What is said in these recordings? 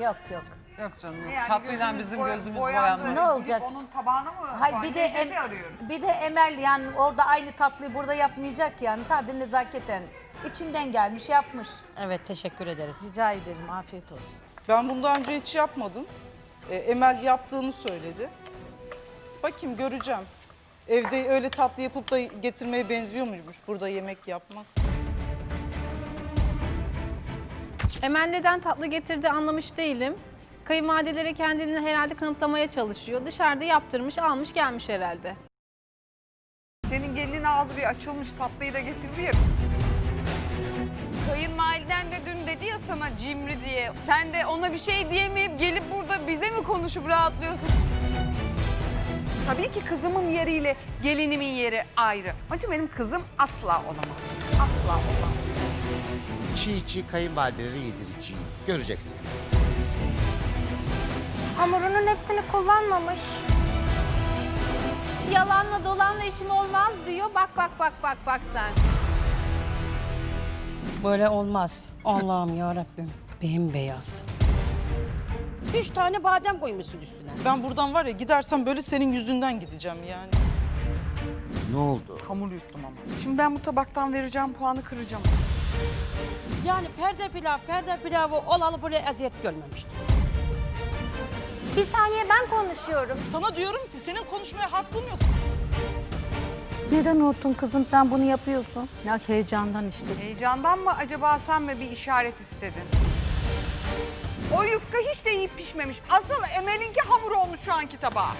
Yok yok. Yok canım yok. Yani Tatlıyla gözümüz bizim boy- gözümüz boyandı. boyandı. Ne Gidip olacak? Onun tabağına mı? Hayır bir de lezzeti em- arıyoruz. bir de Emel yani orada aynı tatlıyı burada yapmayacak yani sadece nezaketen içinden gelmiş yapmış. Evet teşekkür ederiz. Rica ederim afiyet olsun. Ben bunu daha önce hiç yapmadım. E, Emel yaptığını söyledi. Bakayım göreceğim. Evde öyle tatlı yapıp da getirmeye benziyor muymuş burada yemek yapmak? Emel neden tatlı getirdi anlamış değilim. Kayınvalidelere kendini herhalde kanıtlamaya çalışıyor. Dışarıda yaptırmış, almış gelmiş herhalde. Senin gelinin ağzı bir açılmış tatlıyı da getirdi ya. Kayınvaliden de dün dedi ya sana cimri diye. Sen de ona bir şey diyemeyip gelip burada bize mi konuşup rahatlıyorsun? Tabii ki kızımın yeriyle gelinimin yeri ayrı. Onun için benim kızım asla olamaz. Asla olamaz. Çiğ çiğ kayınvalidelere yedireceğim. Göreceksiniz. Hamurunun hepsini kullanmamış. Yalanla dolanla işim olmaz diyor. Bak bak bak bak bak sen. Böyle olmaz. Allah'ım ya Rabbim. Bembeyaz. Üç tane badem koymuşsun üstüne. Ben buradan var ya gidersem böyle senin yüzünden gideceğim yani. Ne oldu? Hamur yuttum ama. Şimdi ben bu tabaktan vereceğim puanı kıracağım. Yani perde pilav, perde pilavı olalı buraya eziyet görmemiştir. Bir saniye ben konuşuyorum. Sana diyorum ki senin konuşmaya hakkın yok. Neden unuttun kızım sen bunu yapıyorsun? Ya heyecandan işte. Heyecandan mı acaba sen mi bir işaret istedin? O yufka hiç de iyi pişmemiş. Asıl Emel'inki hamur olmuş şu anki tabağa.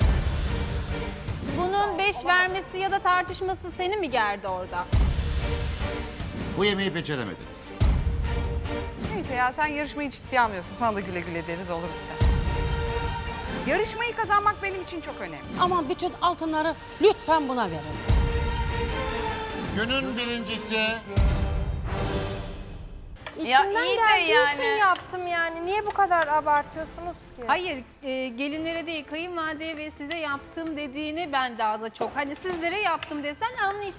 Bunun beş vermesi ya da tartışması seni mi gerdi orada? Bu yemeği beceremediniz. Neyse ya sen yarışmayı ciddiye almıyorsun. Sana da güle güle deriz olur biter. Yarışmayı kazanmak benim için çok önemli. Ama bütün altınları lütfen buna verin. Günün birincisi İçimden iyi de geldiği yani. için yaptım yani. Niye bu kadar abartıyorsunuz ki? Hayır, e, gelinlere değil kayınvalideye ve size yaptım dediğini ben daha da çok. Hani sizlere yaptım desen anlay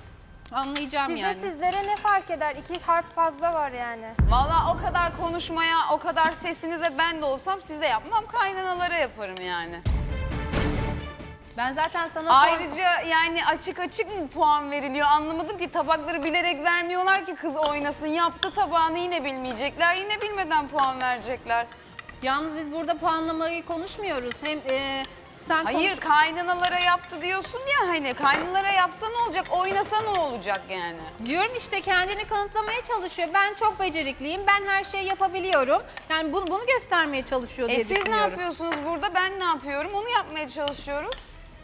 anlayacağım Size yani. sizlere ne fark eder? İki harf fazla var yani. Valla o kadar konuşmaya, o kadar sesinize ben de olsam size yapmam, kaynanalara yaparım yani. Ben zaten sana sor- Ayrıca yani açık açık mı puan veriliyor anlamadım ki tabakları bilerek vermiyorlar ki kız oynasın. Yaptı tabağını yine bilmeyecekler, yine bilmeden puan verecekler. Yalnız biz burada puanlamayı konuşmuyoruz. Hem e, sen Hayır konuş... kaynanalara yaptı diyorsun ya hani kaynanalara yapsa ne olacak, oynasa ne olacak yani? Diyorum işte kendini kanıtlamaya çalışıyor. Ben çok becerikliyim. Ben her şeyi yapabiliyorum. Yani bunu, bunu göstermeye çalışıyor diye E siz ne düşünüyorum. yapıyorsunuz burada, ben ne yapıyorum onu yapmaya çalışıyoruz.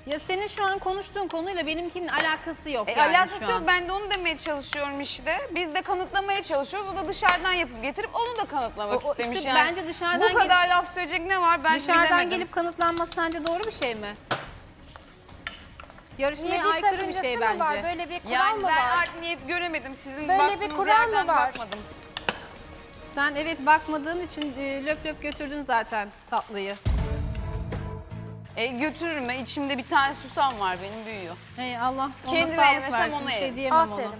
Ya senin şu an konuştuğun konuyla benimkinin alakası yok E, yani alakası şu an. yok ben de onu demeye çalışıyorum işte. Biz de kanıtlamaya çalışıyoruz. O da dışarıdan yapıp getirip onu da kanıtlamak O- o istemiş işte yani. bence dışarıdan Bu kadar laf söyleyecek ne var ben Dışarıdan bilemedim. gelip kanıtlanması sence doğru bir şey mi? Yarışmaya Niye bir aykırı bir sakıncası şey mı bence. var? Böyle bir kural Yani mı ben var? art niyet göremedim. Sizin Böyle baktığınız bir kural mı yerden var? bakmadım. Sen evet bakmadığın için e, löp löp götürdün zaten tatlıyı. E götürürüm. ben. İçimde bir tane susam var benim büyüyor. Hey Allah ona Kendime sağlık yemesem versin. ona Bir şey yerim. diyemem Aferin. ona.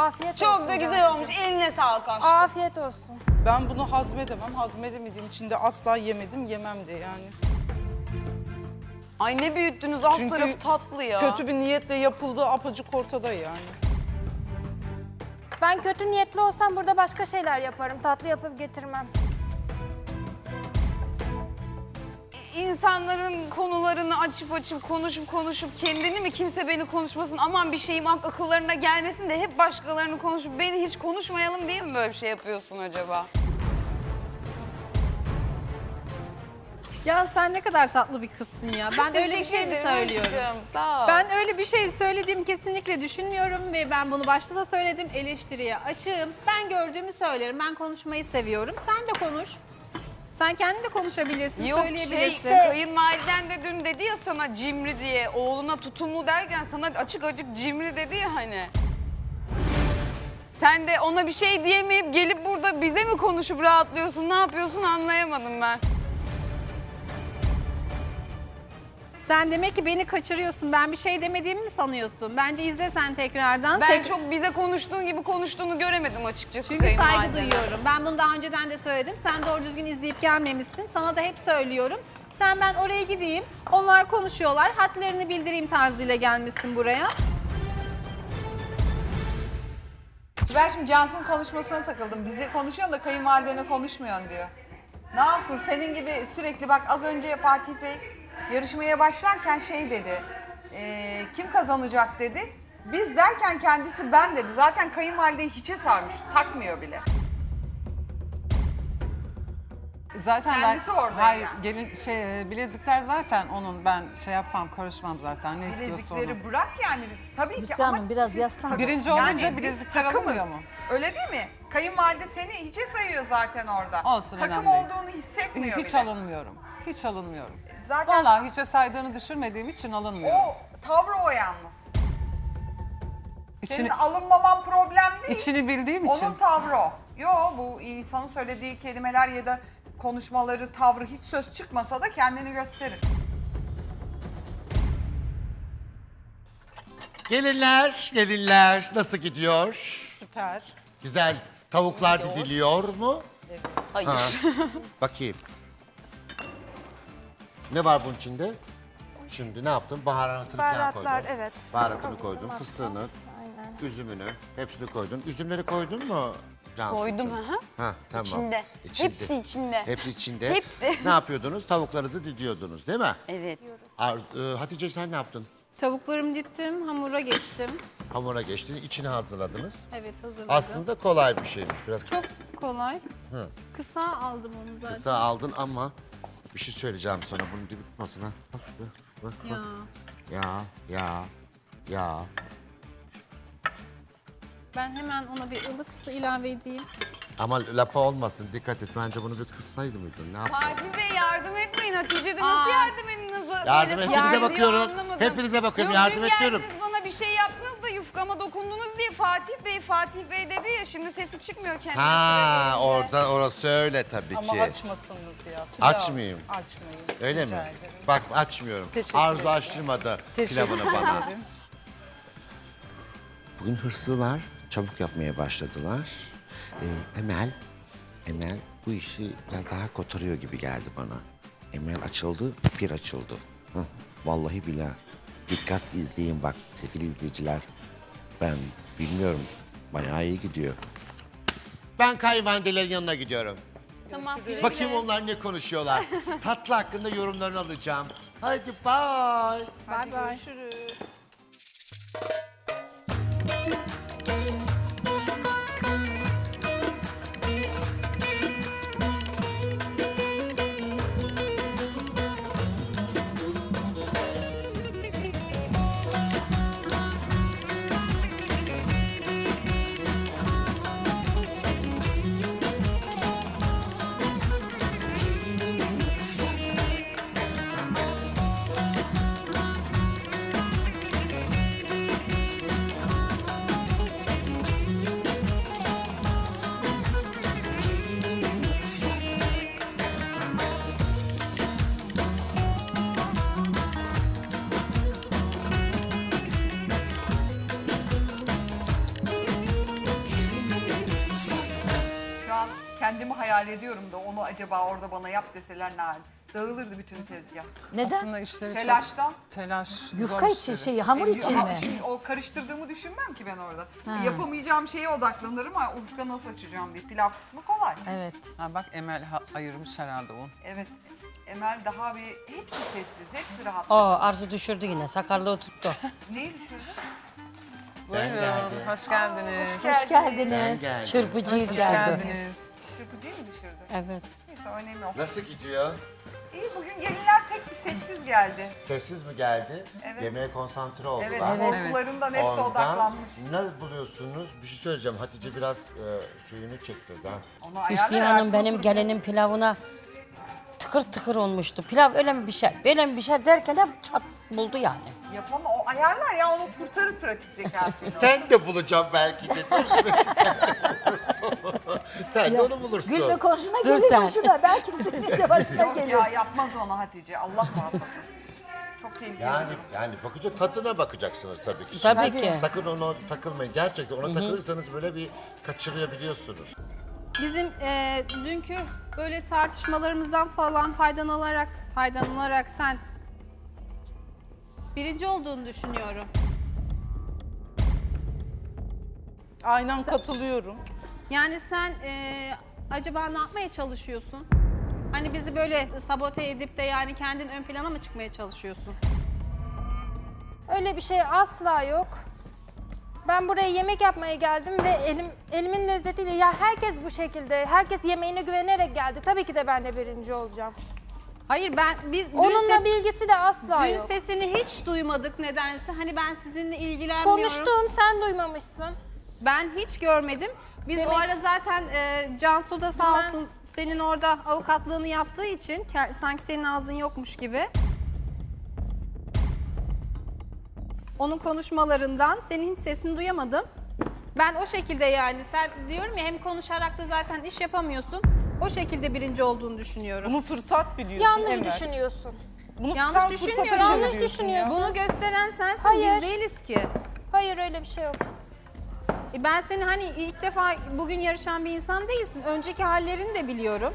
Afiyet olsun. Çok da güzel Cansucuğum. olmuş. Eline sağlık aşkım. Afiyet olsun. Ben bunu hazmedemem. Hazmedemediğim için de asla yemedim, yemem de yani. Ay ne büyüttünüz alt Çünkü tarafı tatlı ya. Kötü bir niyetle yapıldığı apacık ortada yani. Ben kötü niyetli olsam burada başka şeyler yaparım. Tatlı yapıp getirmem. İnsanların konularını açıp açıp konuşup konuşup kendini mi kimse beni konuşmasın aman bir şeyim ak- akıllarına gelmesin de hep başkalarını konuşup beni hiç konuşmayalım diye mi böyle bir şey yapıyorsun acaba? Ya sen ne kadar tatlı bir kızsın ya. Ben öyle bir şey mi ederim söylüyorum? aşkım, Sağ ol. Ben öyle bir şey söylediğimi kesinlikle düşünmüyorum ve ben bunu başta da söyledim. Eleştiriye açığım. Ben gördüğümü söylerim. Ben konuşmayı seviyorum. Sen de konuş. Sen kendin de konuşabilirsin, Yok şey söyleyebilirsin. kayınvaliden de dün dedi ya sana cimri diye oğluna tutumlu derken sana açık açık cimri dedi ya hani. Sen de ona bir şey diyemeyip gelip burada bize mi konuşup rahatlıyorsun ne yapıyorsun anlayamadım ben. Sen demek ki beni kaçırıyorsun. Ben bir şey demediğimi mi sanıyorsun? Bence izle sen tekrardan. Ben Tek- çok bize konuştuğun gibi konuştuğunu göremedim açıkçası Çünkü saygı kayınvalideme. duyuyorum. Ben bunu daha önceden de söyledim. Sen doğru düzgün izleyip gelmemişsin. Sana da hep söylüyorum. Sen ben oraya gideyim. Onlar konuşuyorlar. Hatlarını bildireyim tarzıyla gelmişsin buraya. Ben şimdi Cansu'nun konuşmasına takıldım. Bizi konuşuyorsun da kayınvalidene konuşmuyorsun diyor. Ne yapsın senin gibi sürekli bak az önce Fatih Bey yarışmaya başlarken şey dedi. eee, kim kazanacak dedi. Biz derken kendisi ben dedi. Zaten kayınvalideyi hiçe sarmış. Takmıyor bile. Zaten Kendisi ben, orada Hayır, yani. gelin şey e, bilezikler zaten onun ben şey yapmam, karışmam zaten ne istiyorsa Bilezikleri onun. bırak yani biz. Tabii ki Müslüman ama Hanım, biraz siz yaslan. takım- Birinci olunca biz bilezikler takımız. alınmıyor mu? Öyle değil mi? Kayınvalide seni hiçe sayıyor zaten orada. Olsun, Takım önemli değil. olduğunu hissetmiyor Hiç bile. alınmıyorum. Hiç alınmıyorum. Zaten Vallahi hiçe saydığını düşünmediğim için alınmıyorum. o tavrı o yalnız. İçini, Senin alınmaman problem değil. içini bildiğim için. Onun tavrı o. Yo bu insanın söylediği kelimeler ya da konuşmaları, tavrı hiç söz çıkmasa da kendini gösterir. Gelinler, gelinler nasıl gidiyor? Süper. Güzel tavuklar didiliyor mu? Hayır. Ha. Bakayım. Ne var bunun içinde? Şimdi ne yaptın? Baharatını falan Baharatlar, koydun. evet. Baharatını koydun, Kavurma, fıstığını, Aynen. üzümünü, hepsini koydun. Üzümleri koydun mu Cansu'cuğum? Koydum, hı. Ha, tamam. İçinde. Hepsi içinde. Hepsi içinde. Hepsi. Ne yapıyordunuz? Tavuklarınızı didiyordunuz değil mi? Evet. Arzu, e, Hatice sen ne yaptın? Tavuklarımı dittim, hamura geçtim. Hamura geçtin, içini hazırladınız. Evet hazırladım. Aslında kolay bir şeymiş. Biraz Çok kolay. Kısa aldım onu zaten. kısa aldın ama bir şey söyleyeceğim sana. Bunu bir tutmasına. Bak, bak, bak, Ya. Ya, ya, ya. Ben hemen ona bir ılık su ilave edeyim. Ama lapa olmasın. Dikkat et. Bence bunu bir kıssaydı mıydın? Ne yapsaydın? Fatih Bey yardım etmeyin. Hatice de nasıl Aa. yardım edin nasıl? Yardım böyle hepinize bakıyorum. Hepinize bakıyorum, Yok, yardım ediyorum. bana bir şey yaptınız da yufkama dokundunuz diye Fatih Bey, Fatih Bey dedi ya şimdi sesi çıkmıyor kendine. Ha, orada orası öyle tabii Ama ki. açmasınız ya. Pilav. Açmayayım. Açmayın. Öyle Rica mi? ederim. Bak açmıyorum. Teşekkür Arzu ederim. açtırmadı Teşekkür pilavını bana. ederim. Bugün hırslılar çabuk yapmaya başladılar. Ee, Emel, Emel bu işi biraz daha kotarıyor gibi geldi bana. Emel açıldı, bir açıldı. Hah, vallahi billahi. Dikkatli izleyin bak sevgili izleyiciler. Ben bilmiyorum, bayağı iyi gidiyor. Ben kayınvalidelerin yanına gidiyorum. Tamam. Bakayım onlar ne konuşuyorlar. Tatlı hakkında yorumlarını alacağım. Hadi bye. Hadi görüşürüz. Hayal ediyorum da onu acaba orada bana yap deseler ne hal? Dağılırdı bütün tezgah. Neden? Aslında işleri Telaştan. çok telaş. zor Yufka için işleri. şey, hamur için Ha, mi? Şimdi o karıştırdığımı düşünmem ki ben orada. Yapamayacağım şeye odaklanırım ama ufka nasıl açacağım diye. Pilav kısmı kolay. Evet. Ha bak Emel ha- ayırmış herhalde un. Evet. Emel daha bir hepsi sessiz, hepsi rahat. O Arzu düşürdü yine sakarlığı tuttu. Neyi düşürdün? Buyurun, hoş geldiniz. Hoş geldiniz. geldim. Çırpıcıyı Hoş gördü. geldiniz. Çırpıcıyı mı düşürdün? Evet. Neyse önemli yok. Nasıl gidiyor? İyi bugün gelinler pek bir sessiz geldi. Sessiz mi geldi? Evet. Yemeğe konsantre oldular. Evet, korkularından hepsi Ondan odaklanmış. Ne buluyorsunuz? Bir şey söyleyeceğim. Hatice biraz e, suyunu çektirdi ha. Onu ayarlar, Hüsniye Hanım ayakta benim oturup- gelinim pilavına tıkır tıkır olmuştu. Pilav öyle mi pişer, böyle mi pişer derken hep çat buldu yani. Yapama, o ayarlar ya onu kurtarır pratik zekasıyla. Sen de bulacağım belki de. Dur sen. de onu bulursun. Gülme komşuna Dur gelir sen. başına. Belki senin de başına Yok gelir. ya yapmaz onu Hatice, Allah muhafaza. Çok tehlikeli. Yani yani bakacak tadına bakacaksınız tabii ki. Tabii Şimdi ki. Sakın ona takılmayın. Gerçekten ona takılırsanız böyle bir kaçırabiliyorsunuz. Bizim e, dünkü böyle tartışmalarımızdan falan faydalanarak faydalanarak sen birinci olduğunu düşünüyorum. Aynen katılıyorum. Yani sen e, acaba ne yapmaya çalışıyorsun? Hani bizi böyle sabote edip de yani kendin ön plana mı çıkmaya çalışıyorsun? Öyle bir şey asla yok. Ben buraya yemek yapmaya geldim ve elim elimin lezzetiyle ya herkes bu şekilde. Herkes yemeğine güvenerek geldi. Tabii ki de ben de birinci olacağım. Hayır ben biz dün, Onunla ses- bilgisi de asla dün yok. sesini hiç duymadık nedense. Hani ben sizinle ilgilenmiyorum. Konuştuğum sen duymamışsın. Ben hiç görmedim. Biz Demek- o ara zaten e, Cansu da sağ Ben- olsun senin orada avukatlığını yaptığı için ke- sanki senin ağzın yokmuş gibi. Onun konuşmalarından senin hiç sesini duyamadım. Ben o şekilde yani sen diyorum ya hem konuşarak da zaten iş yapamıyorsun. O şekilde birinci olduğunu düşünüyorum. Bunu fırsat biliyorsun Yanlış Emel. düşünüyorsun. Bunu Yanlış sen düşünmüyorum. fırsata Yanlış çeviriyorsun düşünüyorsun. ya. Bunu gösteren sensin Hayır. biz değiliz ki. Hayır öyle bir şey yok. E ben seni hani ilk defa bugün yarışan bir insan değilsin. Önceki hallerini de biliyorum.